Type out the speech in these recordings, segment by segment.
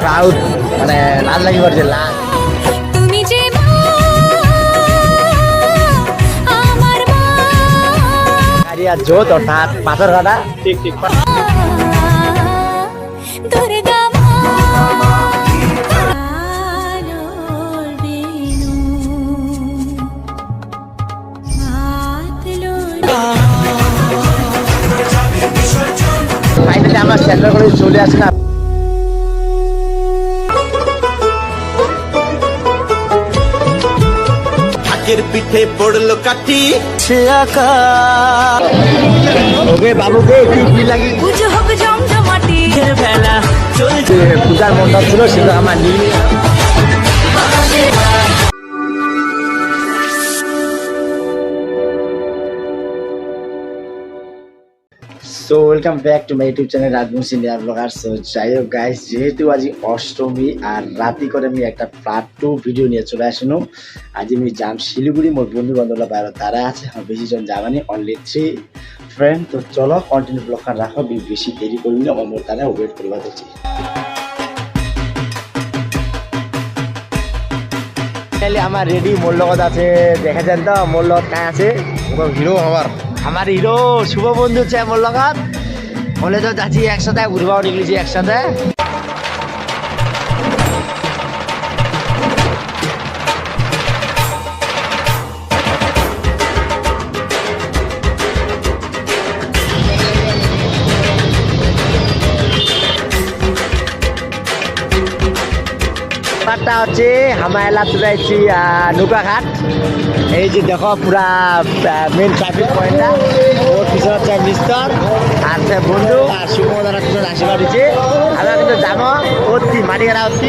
Crowd মানে লাল লাগি লাল যে মা আমার মা। কারিয়া জোত অর্থাৎ পাথর কাটা। ঠিক ঠিক ফাইনালি আমার সেন্টার করে চলে আসে না ঢাকের পিঠে পড়ল কাঠি। সে আকা। ওকে বাবুকে কি? কি লাগি? পুজো হবে জমজমাটি। বেলা চলছে। যে পূজার মণ্ডপ ছিল সেটা আমার নিয়ে so welcome back to my YouTube channel Rajbanshi near blogger so যাই হোক গাইস যেহেতু আজ অষ্টমী আর রাতি করে আমি একটা পার্ট টু ভিডিও নিয়ে চলে আসিনো। আজ আমি যাম শিলিগুড়ি, মোর বন্ধু বান্ধবরা বাইরে, তারা আছে, আমার বেশি জন যাবানি অনলি থ্রি ফ্রেন্ড তো চলো কন্টিনিউ ব্লগার রাখো বেশি দেরি করবি না, আমার তারা ওয়েট করবা দেখছি আমার রেডি মোর লগত আছে, দেখেছেন তো? মোর লগত আছে? হিরো আমার আমার হিরো শুভ বন্ধু আছে মোর লগত বলে তো যাচ্ছি একসাথে ঘুরবাও নিকলেছি একসাথে। ব্যাপারটা হচ্ছে আমার এলাকা যাইছি নৌকাঘাট। এই যে দেখো, পুরা মেন ট্রাফিক পয়েন্টটা ওর পিছনে হচ্ছে মিস্তর আর সে বন্ধু। আর সুমদার একজন আশীর্বাদ দিচ্ছে। আমরা কিন্তু যাব অতি মাটিঘাড়া অতি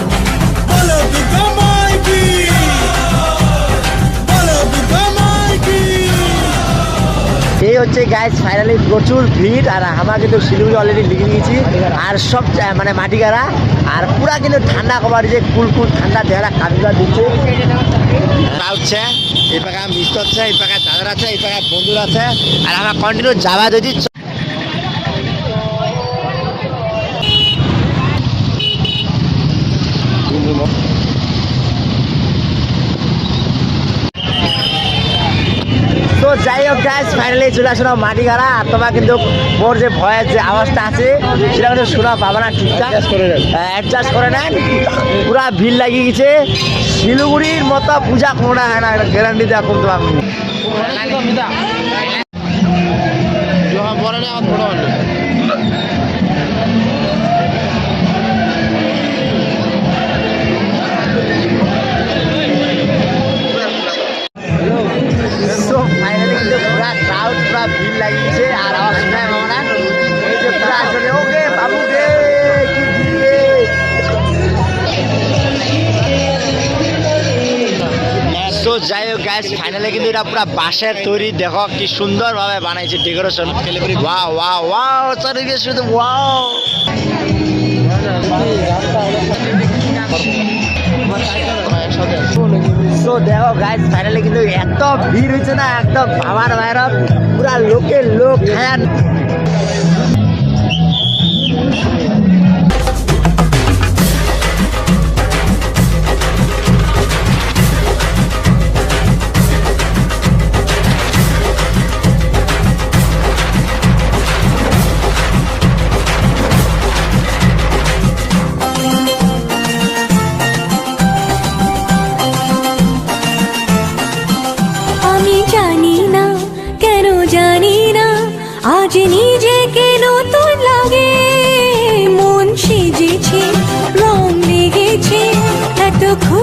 হচ্ছে গ্যাস ফাইনালি প্রচুর ভিড় আর আমরা কিন্তু শিলিগুড়ি অলরেডি লিখে নিয়েছি। আর সব মানে মানে মাটিগাড়া। আর পুরা কিন্তু ঠান্ডা কবার যে, কুল কুল ঠান্ডা দেহারা কাবিলা দিচ্ছে। হচ্ছে, এই পাকা মিস্ট আছে এই পাকা দাদার আছে, এই পাকা বন্ধুর আছে। আর আমরা কন্টিনিউ যাওয়া যদি তো যাই হোক গাইজ ফাইনালি চলে মাটি গাড়া আর তোমার কিন্তু মোর যে ভয়ের যে আওয়াজটা আছে সেটা কিন্তু শোনা পাবে না ঠিকঠাক। অ্যাডজাস্ট করে নেন। পুরা ভিড় লাগিয়ে গেছে। শিলিগুড়ির মতো পূজা কোনোটা হয় না গ্যারান্টি দেওয়া করতে পারব। ফাইনালি পুরো বাঁশের তৈরি। দেখো কি সুন্দর ভাবে বানাইছে ডেকোরেশন ওয়া ওয়া ওয়া চারিদিকে শুধু ওয়াও তো দেখো গাইস ফাইনালি কিন্তু এত ভিড় হয়েছে না, একদম বাবার বাইরে। পুরা লোকের লোক খায়ান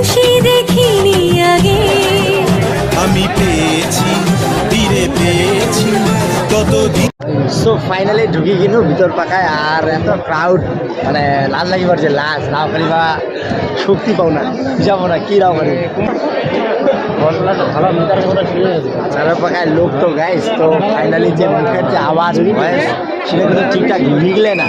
খুশি দেখিনি আগে। আমি পেয়েছি ধীরে পেয়েছি ততদিন। সো ফাইনালি ঢুকি কিনু ভিতর পাকায় আর এত ক্রাউড মানে লাল লাগিবার যে লাজ রাও বা শক্তি পাও না। যাব না কি রাও পারি চার পাকায় লোক তো গাইস তো ফাইনালি যে মুখের যে আওয়াজ সেটা কিন্তু ঠিকঠাক মিগলে না।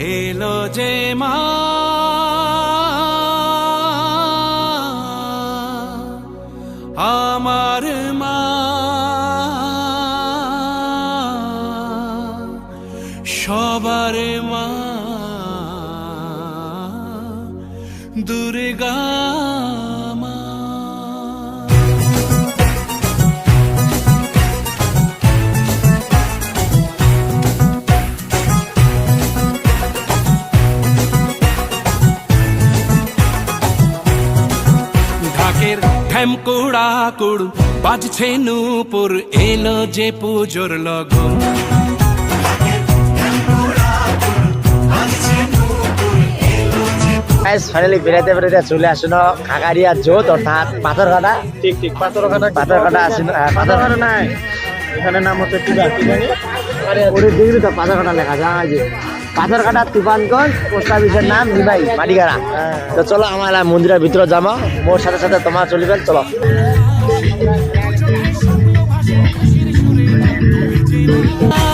এলো যে মা ঢাকের ঢ্যামকুড়া কুড় বাজছে নূপুর এলো যে পুজোর লগন ফাইনালি বেড়াতে বেড়াতে চলে আসুন খাগারিয়া জোত অর্থাৎ পাথরঘাটা ঠিক ঠিক পাথরঘাটা পাথরঘাটা আসুন আহ, পাথর পাথরঘাটা নাই। এখানে নাম হচ্ছে টিবা কি জানি ওরে দেখবি তো পাথরঘাটা লেখা যায়। যে পাথরঘাটা তুফানগঞ্জ, পোস্ট অফিসের নাম নিবাই, মাটিগাড়া। তো চলো, আমার মন্দিরের ভিতরে জামা মোর সাথে সাথে তোমার চলিবেন চলো। আমার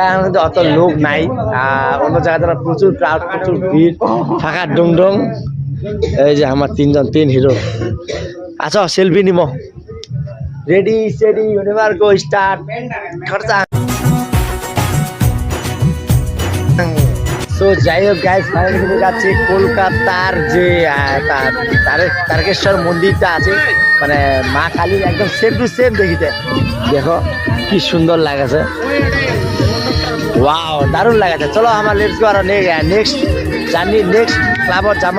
জায়গার মধ্যে অত লোক নাই। অন্য জায়গাতে না প্রচুর ক্রাউড প্রচুর ভিড় ফাঁকা ডং ডং এই যে আমার তিনজন, তিন হিরো। আচ্ছা সেলফি নিম। রেডি সেডি ইউনিভার গো স্টার্ট খরচা। তো যাই হোক গাইজ ফাইনালি যাচ্ছি কলকাতার যে তারকেশ্বর মন্দিরটা আছে। মানে মা কালীর একদম সেম টু সেম দেখিতে। দেখো, কি সুন্দর লাগেছে। ওয়াও দারুণ লাগাছে চলো আমার লেটস গো আর নেক্সট জার্নি নেক্সট ক্লাবত যাম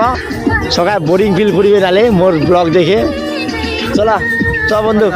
সকাল বোরিং ফিল করিবে তাহলে, মোর ব্লগ দেখে। চলো চ বন্ধু।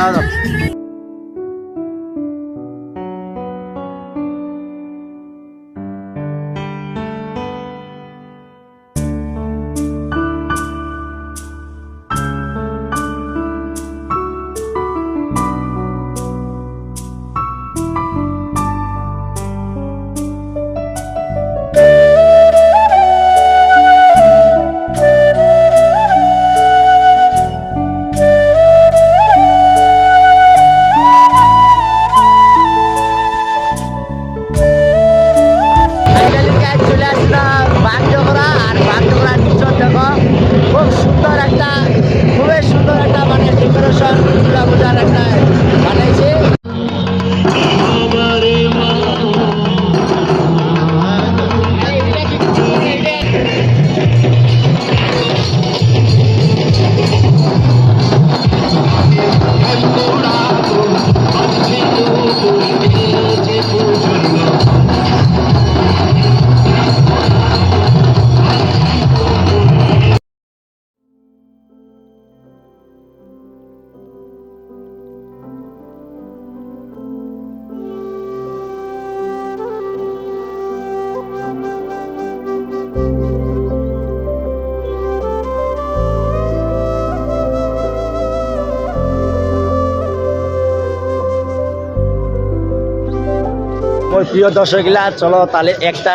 মোর প্রিয় দর্শকগুলা, চলো তাহলে একটা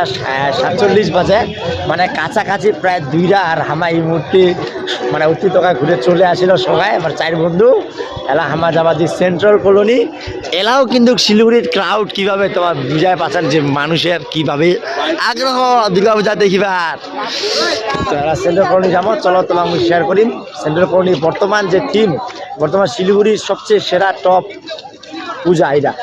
সাতচল্লিশ বাজে। মানে কাছাকাছি প্রায় দুইটা আর হামা এই মুহূর্তে মানে অতি টকা ঘুরে চলে আসিল সবাই, আমার চার বন্ধু, এলা হামা যাবা যে সেন্ট্রাল কলোনি। এলাও কিন্তু শিলিগুড়ির ক্রাউড কীভাবে তোমার বুঝায় পাচ্ছেন, যে মানুষের কীভাবে আগ্রহ, দুর্গা পূজা দেখিবার এলা সেন্ট্রাল কলোনি যাব, চলো তোমার আমি শেয়ার করি। সেন্ট্রাল কলোনির বর্তমান যে থিম বর্তমান শিলিগুড়ির সবচেয়ে সেরা টপ পূজা এটা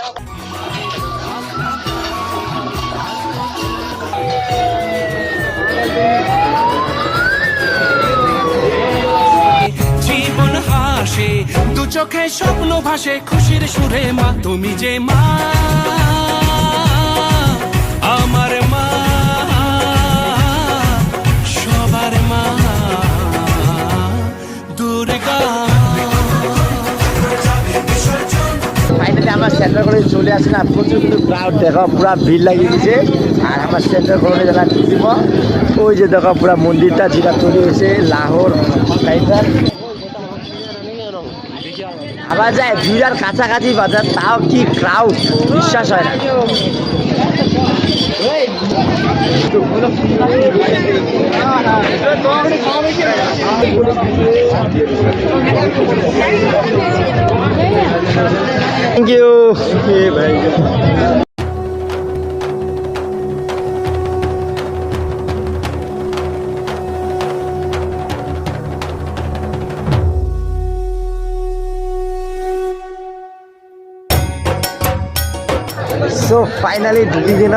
হাসে দু চোখে স্বপ্ন ভাসে, খুশির সুরে মা, তুমি যে মা, আমার মা, সবার মা। আমার সেন্টার করে চলে আসে না, প্রচুর কিন্তু ক্রাউড দেখো, পুরা ভিড় লাগিয়ে দিয়েছে আর আমার সেন্টার করে যারা দিব ওই যে দেখো, পুরা মন্দিরটা যেটা তৈরি হয়েছে, লাহোর টাইপের আবার যায় ভিড়ার কাছাকাছি বাজার তাও কি ক্রাউড বিশ্বাস হয় না। থ্যাংক ইউ ভাই সো ফাইনালি ঢুকি দিন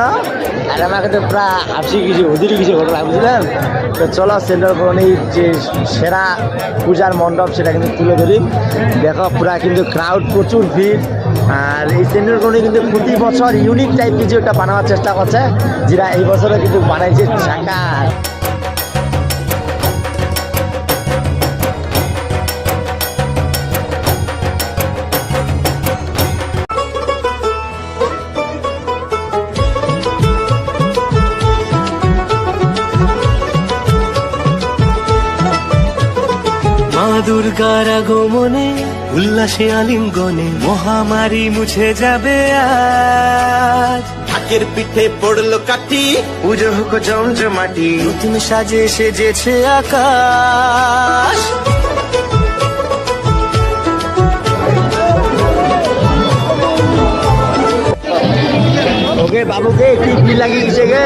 আর আমাকে তো প্রায় হাসি কিছু হুদির কিছু ঘটনা, বুঝলেন? তো চলো সেন্ট্রাল কলোনির যে সেরা পূজার মণ্ডপ, সেটা কিন্তু তুলে ধরি। দেখো, পুরা কিন্তু ক্রাউড প্রচুর ভিড়। আর এই সেন্ট্রাল কলোনি কিন্তু প্রতি বছর ইউনিক টাইপ কিছু একটা বানাবার চেষ্টা করছে, যেটা এই বছরে কিন্তু বানাইছে চাকা দুর্গার আগমনে উল্লাসে আলিঙ্গনে মহামারী মুছে যাবে আজ। ঢাকের পিঠে পড়ল কাটি পুজো হোক জমজমাটি নতুন সাজে সেজেছে আকাশ। ওকে বাবুকে কি ভিড় লাগিয়ে গেছে গে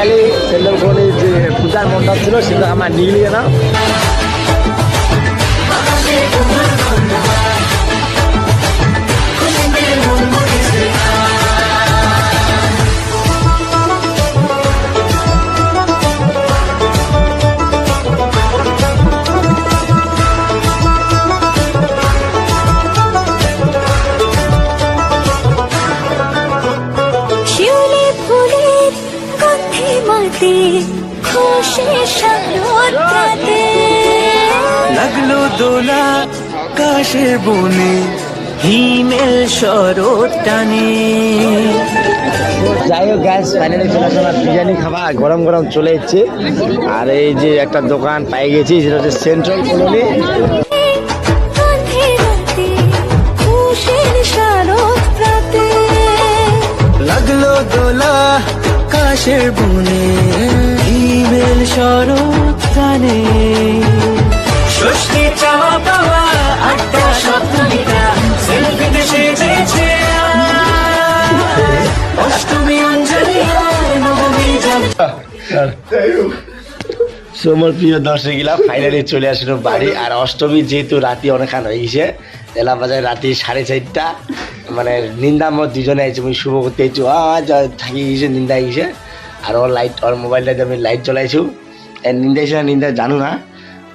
গন্ধ ফাইনালি যে পূজার মণ্ডপ ছিল সেটা আমার নিয়ে না দোলা কাশের বনে হিমেল শরৎ টানে। যাই হোক গ্যাস ফাইনালি চলে আসলাম আর বিরিয়ানি খাবার। গরম গরম চলে এসছে। আর এই যে একটা দোকান পাই গেছি সেটা হচ্ছে সেন্ট্রাল কলোনি লাগল দোলা কাশের বনে হিমেল শরৎ টানে। ষষ্ঠী চাওয়া পাওয়া আটটা সপ্তমীটা সেলফিতে সেজেছে অষ্টমী অঞ্জলি নবমী সোমর প্রিয় দর্শক গিলা ফাইনালি চলে আসলো বাড়ি। আর অষ্টমী যেহেতু রাতি অনেকখান হয়ে গেছে এলা বাজার রাতি সাড়ে চারটা। মানে নিন্দা আমার দুজনে আইছে আমি শুভ করতে আইছি। থাকি গেছে নিন্দা গেছে আর ওর লাইট ওর মোবাইলটাতে আমি লাইটের নিন্দা এসে নিন্দা জানো না।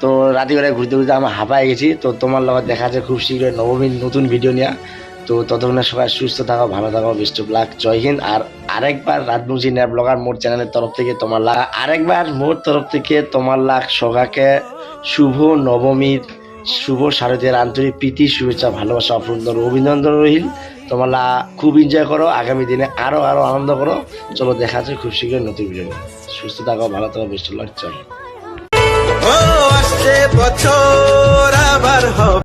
তো রাতিবেলায় ঘুরতে ঘুরতে আমি হাঁপাই গেছি। তো তোমার লগত দেখা যাচ্ছে খুব শীঘ্রই নবমীর নতুন ভিডিও নিয়ে। তো ততক্ষণে সবাই সুস্থ থাকো, ভালো থাকো বেস্ট অফ লাক জয় হিন্দ। আর আরেকবার রাজবংশী ন্যাপ ব্লগার মোট চ্যানেলের তরফ থেকে তোমার লাখ, আরেকবার মোট তরফ থেকে তোমার লাখ সগাকে শুভ নবমীর শুভ শারদীয় আন্তরিক প্রীতি, শুভেচ্ছা, ভালোবাসা, অপূর্ণ অভিনন্দন রহিল তোমার খুব এনজয় করো, আগামী দিনে আরও আরও আনন্দ করো। চলো দেখা যাচ্ছে খুব শীঘ্রই নতুন ভিডিও। সুস্থ থাকো, ভালো থাকো বেস্ট লাক জয় আসছে বছর আবার হবে।